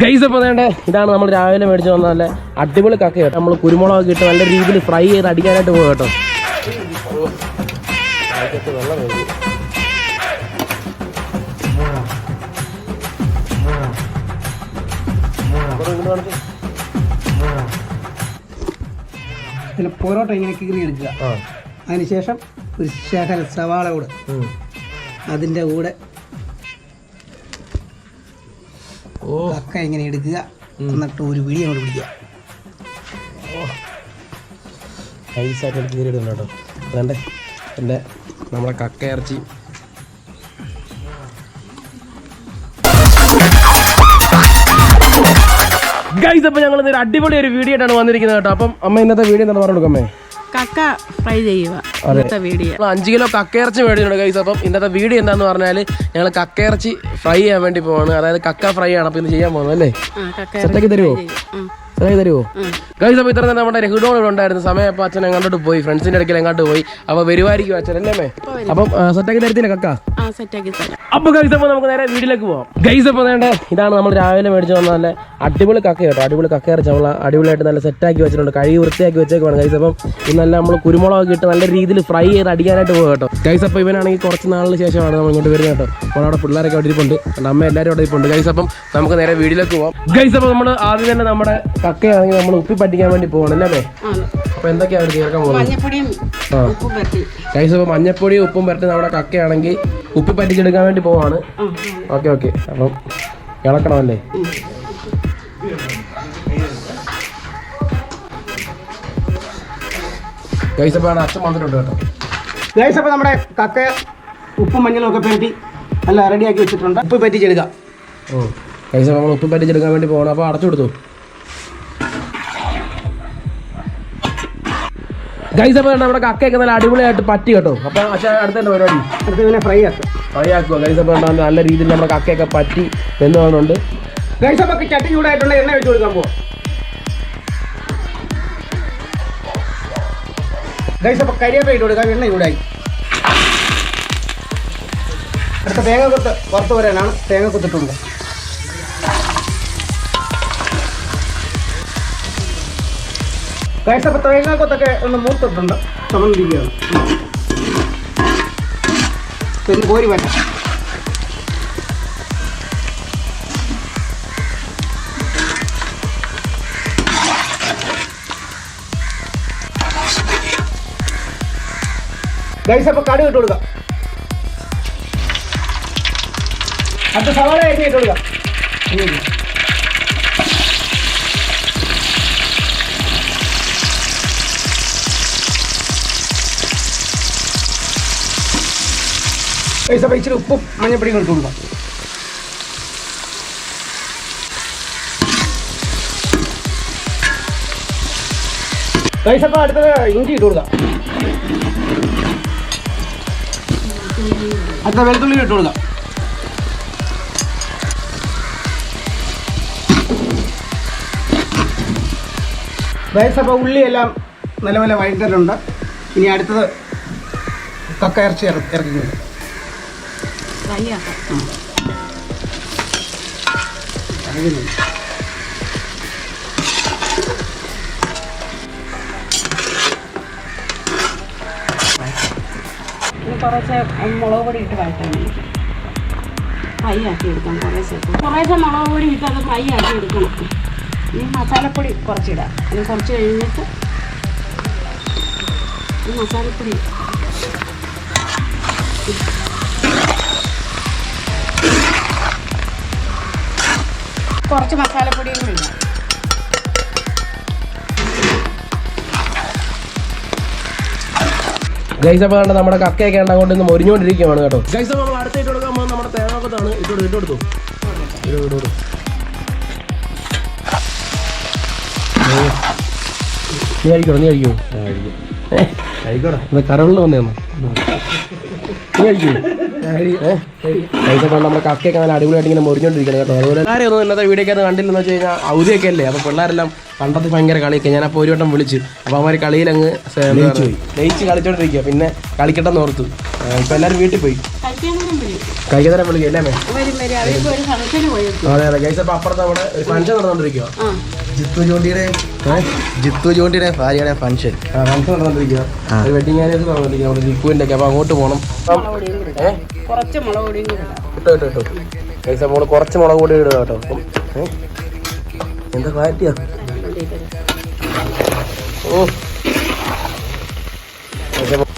Guys അപ്പോൾ വേണ്ട ഇതാണ് നമ്മൾ രാവിലെ മേടിച്ച് വന്ന നല്ല അടിപൊളി കക്ക കേട്ടോ. നമ്മൾ കുരുമുളക് ഇട്ട് നല്ല രീതിയിൽ ഫ്രൈ ചെയ്ത് അടിക്കാനായിട്ട് പോകും കേട്ടോ. പിന്നെ പൊറോട്ട ഇങ്ങനെ കീറി എടുക്കുക അതിനുശേഷം ഒരു ശേഖര സവാള കൂടെ. അതിന്റെ കൂടെ കക്ക എങ്ങനെ എടുക്കുക. എന്നിട്ട് ഒരു പിടി അങ്ങോട്ട് പിടിക്കുക. നൈസായിട്ട് എടുത്ത് കീറി ഇടുന്നു കേട്ടോ. വേണ്ടേ എന്റെ നമ്മളെ കക്ക ഇറച്ചി. ഗൈസ് അപ്പോൾ ഞങ്ങൾ ഒരു അടിപൊളി ഒരു വീഡിയോ ആയിട്ടാണ് വന്നിരിക്കുന്നത് കേട്ടോ. അപ്പം അമ്മ ഇന്നത്തെ വീഡിയോ എന്താണ് പറഞ്ഞു കൊടുക്കമ്മേ കക്ക ഫ്രൈ ചെയ്യുക. വീഡിയോ അഞ്ച് കിലോ കക്കയിറച്ചി മേടിച്ചിട്ടുണ്ട് ഗൈസ് അപ്പം ഇന്നത്തെ വീഡിയോ എന്താന്ന് പറഞ്ഞാൽ ഞങ്ങൾ കക്കയിറച്ചി ഫ്രൈ ചെയ്യാൻ വേണ്ടി പോവാണ്. അതായത് കക്ക ഫ്രൈ ആണ്. അപ്പം ഇന്ന് ചെയ്യാൻ പോകുന്നത് അല്ലേ? തരുമോ സെറ്റാക്കി തരുമോ. ഗൈസ് അപ്പോൾ ഇത്ര നമ്മുടെ രഹിഡോൺ ഇവിടെ ഉണ്ടായിരുന്നു. സമയം അപ്പോൾ അച്ഛൻ എങ്ങോട്ട് പോയി. ഫ്രണ്ട്സിന്റെ ഇടയ്ക്ക് എങ്ങോട്ട് പോയി. അപ്പോൾ വരുമായിരിക്കും അച്ഛൻ അല്ലേ അമ്മേ? അപ്പം സെറ്റാക്കി തരത്തില്ല കക്ക. ആ സെറ്റാക്കി തരാം. അപ്പൊ ഗൈസ് അപ്പോൾ നമുക്ക് നേരെ വീട്ടിലേക്ക് പോവാം. ഗൈസ് അപ്പോൾ വേണ്ട ഇതാണ് നമ്മൾ രാവിലെ മേടിച്ച് വന്ന നല്ല അടിപൊളി കക്ക കേട്ടോ. അടിപൊളി കക്ക ഇറച്ചി നമ്മൾ അടിപൊളിയായിട്ട് നല്ല സെറ്റാക്കി വെച്ചിട്ടുണ്ട്. കഴുകി വൃത്തിയാക്കി വെച്ചേക്കുവാണ് ഗൈസ് അപ്പം ഇന്നെല്ലാം നമ്മൾ കുരുമുളകൊക്കെ ഇട്ട് നല്ല രീതിയിൽ ഫ്രൈ ചെയ്ത് അടിക്കാനായിട്ട് പോകും കേട്ടോ. ഗൈസ് അപ്പോൾ ഇവനാണെങ്കിൽ കുറച്ച് നാളിന് ശേഷമാണ് നമ്മൾ ഇങ്ങോട്ട് വരുന്നത് കേട്ടോ. അപ്പോൾ അവിടെ പിള്ളേരൊക്കെ അവിടെ ഇരിപ്പുണ്ട്. അമ്മ എല്ലാവരും അവിടെ ഇരിപ്പുണ്ട്. ഗൈസ് അപ്പം നമുക്ക് നേരെ വീട്ടിലേക്ക് പോവാം. ഗൈസ് അപ്പോൾ നമ്മൾ ആദ്യം തന്നെ നമ്മുടെ കക്കയാണെങ്കിൽ നമ്മൾ ഉപ്പി പറ്റിക്കാൻ വേണ്ടി പോകണം അല്ലേ അപ്പൊ എന്തൊക്കെയാണ് ചേർക്കാൻ പോകുന്നത്? മഞ്ഞപ്പൊടിയും ആ. ഉപ്പും പറ്റി ഗൈസ് അപ്പോൾ മഞ്ഞപ്പൊടി ഉപ്പും പരട്ടി നമ്മുടെ കക്കയാണെങ്കിൽ ഉപ്പി പറ്റിച്ചെടുക്കാൻ വേണ്ടി പോവാണ്. Okay okay. അപ്പം ഇളക്കണമല്ലേ? ഗൈസ് അപ്പോൾ അച്ഛൻ വന്നിട്ടുണ്ട് കേട്ടോ. ഗൈസ് അപ്പോൾ നമ്മുടെ കക്ക ഉപ്പും മഞ്ഞളും ഒക്കെ പുരട്ടി നല്ല റെഡിയാക്കി വെച്ചിട്ടുണ്ട്. ഉപ്പ് പറ്റിച്ചെടുക്കാം. ഓ. ഗൈസ് അപ്പോൾ നമ്മൾ ഉപ്പ് പറ്റിച്ചെടുക്കാൻ വേണ്ടി പോകണം അപ്പോൾ അടച്ചു കൊടുത്തു ഗൈസ് അപ്പോൾ നമ്മുടെ കക്കയൊക്കെ നല്ല അടിപൊളിയായിട്ട് പറ്റി കേട്ടോ. അപ്പോൾ അച്ഛൻ അടുത്ത പരിപാടി? അടുത്തതിനെ ഫ്രൈ ആക്കുക ഫ്രൈ ആക്കുക ഗൈസ് അപ്പോൾ നല്ല രീതിയിൽ നമ്മുടെ കക്കയൊക്കെ പറ്റി എന്ന് പറയുന്നുണ്ട് ഗൈസ് അപ്പോൾ ചട്ടി ചൂടായിട്ടുള്ള എണ്ണ വെച്ച് കൊടുക്കാൻ പോവാം. ഗൈസ് അപ്പോൾ കരിയേപ്പ ഇട്ട് കൊടുക്കാം. എണ്ണ ചൂടായി. അടുത്ത തേങ്ങ കൊത്ത് പുറത്ത് വരാനാണ്. തേങ്ങ കൊത്തിട്ടുള്ളത് ഗൈസ് അപ്പോൾ ഒന്ന് മൂത്തിട്ടുണ്ട്. ചുമന്നിരിക്കുകയാണ്. പിന്നെ കോരി വേണ്ട. ഗൈസ് അപ്പോൾ കടുക് ഇട്ട് കൊടുക്കാം. അടുത്ത സവാള അരിഞ്ഞ് ഇട്ട് കൊടുക്കാം ഗൈസ് ഇച്ചിരി ഉപ്പും മഞ്ഞപ്പൊടിയും ഇട്ട് കൊടുക്കാം. അടുത്തത് ഇഞ്ചി ഇട്ട് കൊടുക്കാം. അടുത്ത വെളുത്തുള്ളി ഇട്ട് കൊടുക്കാം. വയസ്സപ്പോൾ ഉള്ളിയെല്ലാം നല്ലപോലെ വഴറ്റിട്ടുണ്ട് ഇനി അടുത്തത് കക്ക ഇറച്ചി ഇറക്കി ഇറക്കിക്കുന്നു ഫ്രൈ ആക്കാം കുറച്ച് മുളക് പൊടി ഇട്ട് വഴറ്റാൻ ഫ്രൈ ആക്കി എടുക്കണം കുറേശ്ശെ കുറേശ്ശെ മുളക് പൊടി ഇട്ട് അത് ഫ്രൈ ആക്കി എടുക്കണം. ഇനി മസാലപ്പൊടി കുറച്ചിടാം. ഇനി കുറച്ച് കഴിഞ്ഞിട്ട് മസാലപ്പൊടി കുറച്ച് മസാലപ്പൊടിയും കൂടി ഇടാം. ഗൈസ് അപ്പോൾ കണ്ട നമ്മുടെ കക്കയൊക്കെ ഉണ്ട് അങ്ങോട്ട് ഇന്ന് മൊരിഞ്ഞുകൊണ്ടിരിക്കുകയാണ് കേട്ടോ. ഗൈസ് അപ്പോൾ നമ്മൾ അടുത്തേക്ക് ഇട്ട് കൊടുക്കാൻ പോകുന്നത് നമ്മുടെ തേങ്ങാക്കത്താണ്. ഇട്ട് കൊടുത്തു. ഇട്ട്. നീ കഴിക്കണോ? നീ കഴിക്കോ. ഇത് കരളിൽ വന്നേന്ന് നീ കഴിക്കില്ലേ കഴിച്ചപ്പോൾ നമ്മുടെ കക്കയൊക്കെ നല്ല അടിപൊളിയായിട്ട് ഇങ്ങനെ മുറിഞ്ഞോണ്ടിരിക്കണം കേട്ടോ. അതുപോലെ ആരെയൊന്നും ഒന്നും ഇന്നത്തെ വീഡിയോ ഒക്കെ കണ്ടില്ലെന്ന് വെച്ച് കഴിഞ്ഞാൽ അവധിയൊക്കെ അല്ലേ അപ്പോൾ പിള്ളേരെല്ലാം പണ്ടത്തെ ഭയങ്കര കളിയൊക്കെ. ഞാനപ്പോൾ ഒരു വട്ടം വിളിച്ച്. അപ്പോൾ അവന്മാർ കളിയിൽ അങ്ങ് ലയിച്ച് കളിച്ചോണ്ടിരിക്കുക പിന്നെ കളിക്കട്ടെന്ന് ഓർത്തു. ഇപ്പം എല്ലാവരും വീട്ടിൽ പോയി. കഴിക്കുന്നേരം വിളിക്കുക അല്ലേ അതെ അതെ. കഴിച്ച അപ്പോൾ അപ്പുറത്ത് അവിടെ ഒരു ഫംഗ്ഷൻ നടന്നുകൊണ്ടിരിക്കുക ജിത്തു ജോണ്ടിയുടെ ജിത്തു ജോണ്ടിയുടെ ഭാര്യയുടെ ഫംഗ്ഷൻ. ഫംഗ്ഷൻ നടന്നുകൊണ്ടിരിക്കുക ഒരു വെഡിങ് ആനിവേഴ്സറി നടന്നുകൊണ്ടിരിക്കുക നമ്മുടെ ലിക്കുവിന്റെ ഒക്കെ. അപ്പോൾ അങ്ങോട്ട് പോകണം ഏഹ് കുറച്ച് മുളക് പൊടിയും കൂടെ ഇടാം. ഇട്ടോ ഇട്ടോ ഇട്ടോ. കഴിച്ച മോൾ കുറച്ച് മുളക് പൊടി ഇടുക കേട്ടോ. അപ്പം? എന്താ ക്ലാരിറ്റിയാ ഓ. മോ-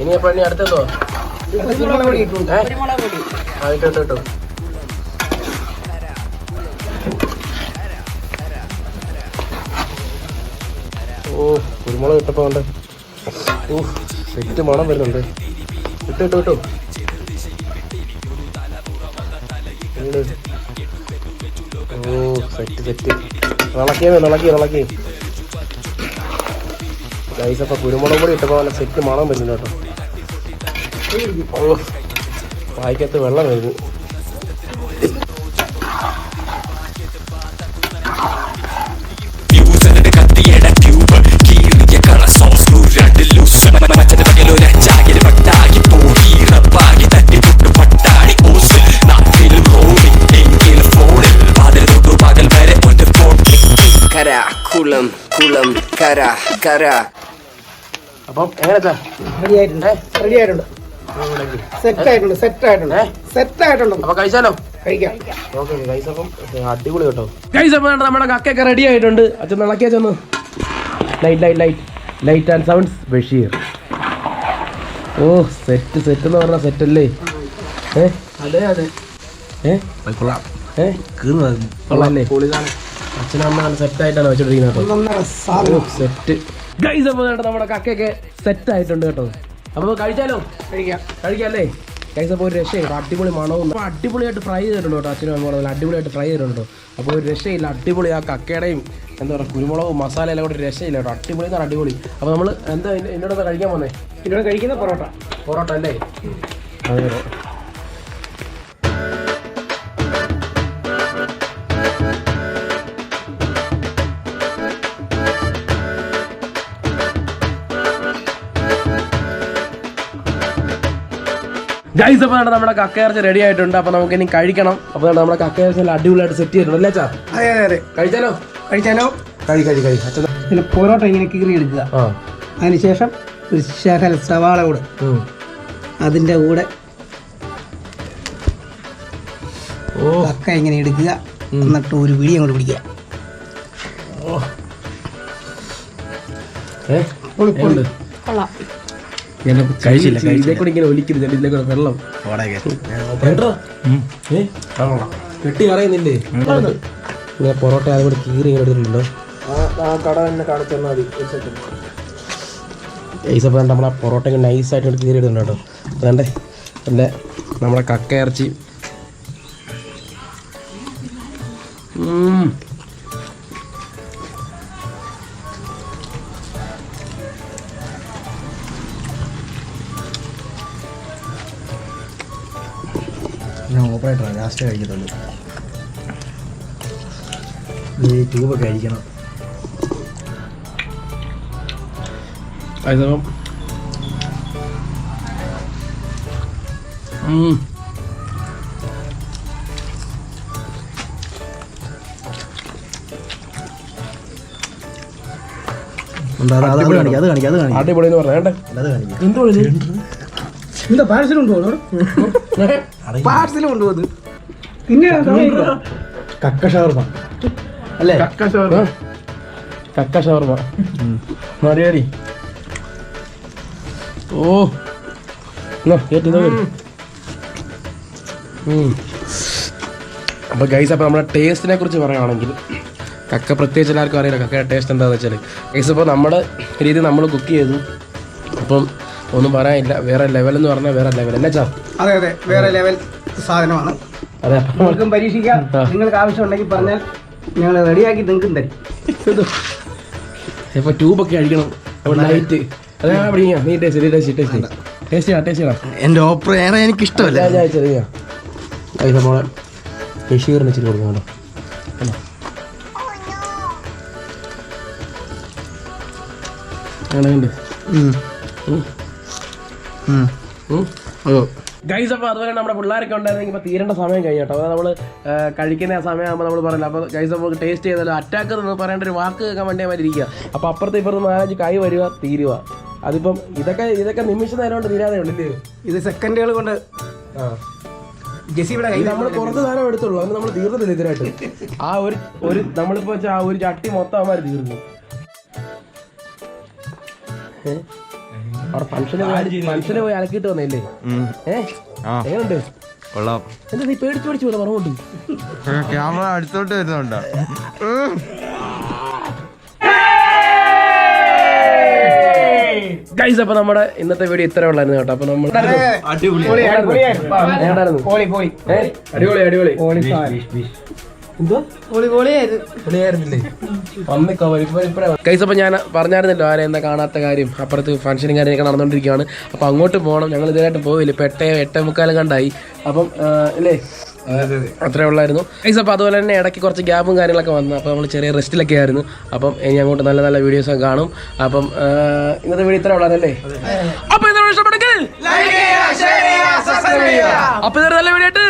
ഇനി എപ്പോഴും അടുത്തെന്തോ? കുരുമുളക് പൊടി ഏ? കുരുമുളക് പൊടി ആ ഇട്ടോ ഇട്ടോ ഇട്ടോ. കുരുമുളക് ഇട്ടപ്പോ ഉണ്ട് ഓ സെറ്റ് മണം വരുന്നുണ്ട്. ഇട്ട് ഇട്ട് കിട്ടും. ഓ കുരുമുളക് കൂടി ഇട്ടപ്പോ നല്ല സെറ്റ് മണം വരുന്നുണ്ട് കേട്ടോ. ഓ വെള്ളം വരുന്നു കുളം കുളം കര കര. അപ്പം എങ്ങനെയാ റെഡി ആയിട്ടുണ്ട് റെഡി ആയിട്ടുണ്ട് സെറ്റ് ആയിട്ടുണ്ട് സെറ്റ് ആയിട്ടുണ്ട് സെറ്റ് ആയിട്ടുണ്ട് അപ്പൊ കഴിച്ചാലോ അടിപൊളി കേട്ടോ. ഗൈസ് അപ്പോൾ നമ്മുടെ കക്കയൊക്കെ റെഡി ആയിട്ടുണ്ട്. അച്ഛൻ ഇളക്കിയാ ചെന്ന്. Light light light light and sounds Basheer oh set set എന്ന് പറഞ്ഞ സെറ്റ് അല്ലേ? ഏ? അതെ അതെ. ഏ? കൊള്ളാം. ഏ? കൊള്ളാല്ലേ അച്ഛനും അമ്മ സെറ്റ് ആയിട്ടാണ് വെച്ചോണ്ടിരിക്കുന്നത് സെറ്റ് ഗൈസ് അപ്പോൾ കേട്ടോ നമ്മുടെ കക്കയൊക്കെ സെറ്റ് ആയിട്ടുണ്ട് കേട്ടോ. അപ്പോൾ കഴിച്ചാലോ? കഴിക്കാം. കഴിക്കാല്ലേ? കൈസ് അപ്പോൾ ഒരു രക്ഷയില്ല. അടിപൊളി മണവും അടിപൊളിയായിട്ട് ഫ്രൈ ചെയ്തിട്ടുണ്ട് കേട്ടോ അച്ഛനും അമ്മ അടിപൊളിയായിട്ട് ഫ്രൈ ചെയ്തിട്ടുണ്ട് അപ്പോൾ ഒരു രക്ഷയില്ല. അടിപൊളി ആ കക്കയുടെയും എന്താ പറയുക കുരുമുളകും മസാല എല്ലാം കൂടെ രക്ഷയില്ല കേട്ടോ. അടിപൊളി എന്ന് അടിപൊളി. അപ്പോൾ നമ്മൾ എന്താ എന്നോട് കഴിക്കാൻ വന്നേ എന്നോട് കഴിക്കുന്ന പൊറോട്ട. പൊറോട്ട അല്ലേ? അതെ. ഗൈസ് അപ്പോൾ വേണ്ട നമ്മുടെ കക്കയിറച്ചി റെഡി ആയിട്ടുണ്ട്. അപ്പോൾ നമുക്ക് ഇനി കഴിക്കണം. അപ്പോൾ നമ്മുടെ കക്കയിറച്ചി നല്ല അടിപൊളിയായിട്ട് സെറ്റ് ചെയ്തിട്ടുണ്ട് അല്ലേ അച്ഛാ? അതെ അതെ അതെ. കഴിച്ചാലോ? കഴിച്ചാലോ? കഴി കഴി കഴി. അച്ഛൻ പിന്നെ പൊറോട്ട ഇങ്ങനെ കീറി എടുക്കുക. ആ. അതിനുശേഷം ഒരു ശകല സവാള കൂടെ. അതിന്റെ അതിന്റെ കൂടെ ഓ. കക്ക ഇങ്ങനെ എടുക്കുക. എന്നിട്ട് ഒരു പിടി അങ്ങോട്ട് പിടിക്കുക. കൊള്ളാം. കഴിച്ചില്ല ഇതിലെ കൂടെ ഇങ്ങനെ ഒലിക്കരുത് ഇതിലെ കൂടെ വെള്ളം. കേട്ടോ ഏ? കെട്ടി അറിയുന്നില്ലേ ഇങ്ങനെ പൊറോട്ട അതും കൂടി കീറി ഇങ്ങനെ മതി. ഐസപ്പോൾ നമ്മളെ പൊറോട്ട നൈസായിട്ട് ഇങ്ങോട്ട് കീറി ഇടുന്നുണ്ട് കേട്ടോ. അതേണ്ടേ എന്റെ നമ്മളെ കക്ക ഇറച്ചി ലാസ്റ്റ് കഴിക്കത്തുള്ളൂ. ഈ ട്യൂബൊക്കെ കഴിക്കണം ഐസപ്പം ഉം. അത് കാണിക്കാം അത് കാണിക്കാം അത് കാണിക്കാം. അടിപൊളി എന്ന് പറഞ്ഞേ എന്താ പാഴ്സൽ കൊണ്ടുപോകുന്നു പാഴ്സൽ കൊണ്ടുപോകുന്നു പിന്നെ കക്ക ഷവർമ അല്ലേ? കക്ക ഷവർമ മറിയാടി ഓ. എന്നാ കേട്ടി അപ്പോൾ ഗൈസ് അപ്പൊ നമ്മുടെ ടേസ്റ്റിനെ കുറിച്ച് പറയുകയാണെങ്കിൽ കക്ക പ്രത്യേകിച്ച് എല്ലാവർക്കും അറിയില്ല. കക്കയുടെ ടേസ്റ്റ് എന്താണെന്ന് വെച്ചാൽ ഗൈസ് ഇപ്പോൾ നമ്മുടെ രീതി നമ്മൾ കുക്ക് ചെയ്തു. അപ്പം ഒന്നും പറയാനില്ല. വേറെ ലെവൽ എന്ന് പറഞ്ഞാൽ വേറെ ലെവൽ എന്നാ ചാ? അതെ അതെ. വേറെ ലെവൽ സാധനമാണ്. അതെ. നിങ്ങൾക്കും പരീക്ഷിക്കാം. നിങ്ങൾക്ക് ആവശ്യമുണ്ടെങ്കിൽ പറഞ്ഞാൽ ഞങ്ങൾ റെഡിയാക്കി നിങ്ങൾക്കും തരും. ഇപ്പൊ ട്യൂബൊക്കെ അഴിക്കണം നൈറ്റ് അതാ പിടിക്കാം. നീ ടേസ്റ്റ് ടേസ്റ്റ് ടേസ്റ്റ് ടേസ്റ്റ് ചെയ്യണം ടേസ്റ്റ് ചെയ്യണം എന്റെ ഓപ്പറേഷൻ എനിക്ക് ഇഷ്ടമല്ല നമ്മളെ ബഷീറിന് ഇച്ചിരി കൊടുക്കാം കേട്ടോ. ഗൈസ് അപ്പോൾ അതുപോലെ നമ്മുടെ പിള്ളേരൊക്കെ ഉണ്ടായിരുന്നെങ്കിൽ ഇപ്പോൾ തീരേണ്ട സമയം കഴിഞ്ഞട്ടോ അതായത് നമ്മൾ കഴിക്കുന്ന സമയമാകുമ്പോൾ നമ്മൾ പറയില്ല. അപ്പോൾ ഗൈസ് അപ്പോൾ ടേസ്റ്റ് ചെയ്താലും? അറ്റാക്ക് എന്ന് പറയേണ്ട ഒരു വാക്ക് കേൾക്കാൻ വേണ്ടി അവർ ഇരിക്കുക അപ്പോൾ അപ്പുറത്ത് ഇപ്പുറത്ത് നാലഞ്ച് കൈ വരിക തീരുക. അതിപ്പം ഇതൊക്കെ ഇതൊക്കെ നിമിഷ നേരം കൊണ്ട് തീരാതെ ഉള്ളില്ലേ ഇത് സെക്കൻഡുകൾ കൊണ്ട് ആ. ജെസിയുടെ കയ്യിൽ നമ്മൾ കുറച്ച് നേരം എടുത്തുള്ളൂ. അന്ന് നമ്മൾ തീർന്നില്ല ഇതിനായിട്ട്. ആ ഒരു ഒരു നമ്മളിപ്പോ ആ ഒരു ചട്ടി മൊത്തം അവന്മാർ തീർന്നു. ഏ? അവിടെ ഫംഗ്ഷന് പോയി ഫംഗ്ഷന് പോയി അലക്കിട്ട് വന്നില്ലേ ഏ? എങ്ങനെയുണ്ട് കൊള്ളാം. എന്താ നീ പേടിച്ചു പേടിച്ചു പോലെ പറഞ്ഞോണ്ട് ക്യാമറ അടുത്തോട്ട് വരുന്നുണ്ടോ? ഗൈസ് അപ്പൊ നമ്മുടെ ഇന്നത്തെ വീഡിയോ ഇത്ര ഉള്ളായിരുന്നു കേട്ടോ. അപ്പൊ നമ്മൾ അടിപൊളി? അടിപൊളി അടിപൊളി. കൈസ് അപ്പൊ ഞാൻ പറഞ്ഞായിരുന്നല്ലോ ആരെ എന്താ കാണാത്ത കാര്യം. അപ്പുറത്ത് ഫംഗ്ഷനും കാര്യങ്ങളൊക്കെ നടന്നുകൊണ്ടിരിക്കുകയാണ് അപ്പൊ അങ്ങോട്ട് പോകണം ഞങ്ങൾ ഇതായിട്ട് പോവില്ല ഇപ്പൊ എട്ടേ എട്ടേ മുക്കാലും കണ്ടായി. അപ്പം അല്ലേ അത്രേ ഉള്ളായിരുന്നു. ഗൈസ് അപ്പോൾ അതുപോലെ തന്നെ ഇടയ്ക്ക് കുറച്ച് ഗ്യാപ്പും കാര്യങ്ങളൊക്കെ വന്നു. അപ്പോൾ നമ്മൾ ചെറിയ റെസ്റ്റിലൊക്കെ ആയിരുന്നു. അപ്പം ഇനി അങ്ങോട്ട് നല്ല നല്ല വീഡിയോസ് ഒക്കെ കാണും. അപ്പം ഇന്നത്തെ വീഡിയോ ഇത്ര ഉള്ളതല്ലേ അപ്പോൾ ഇന്നത്തെ ഇഷ്ടപ്പെട്ടെങ്കിൽ അപ്പോൾ ഇതൊരു നല്ല വീഡിയോ ആയിട്ട്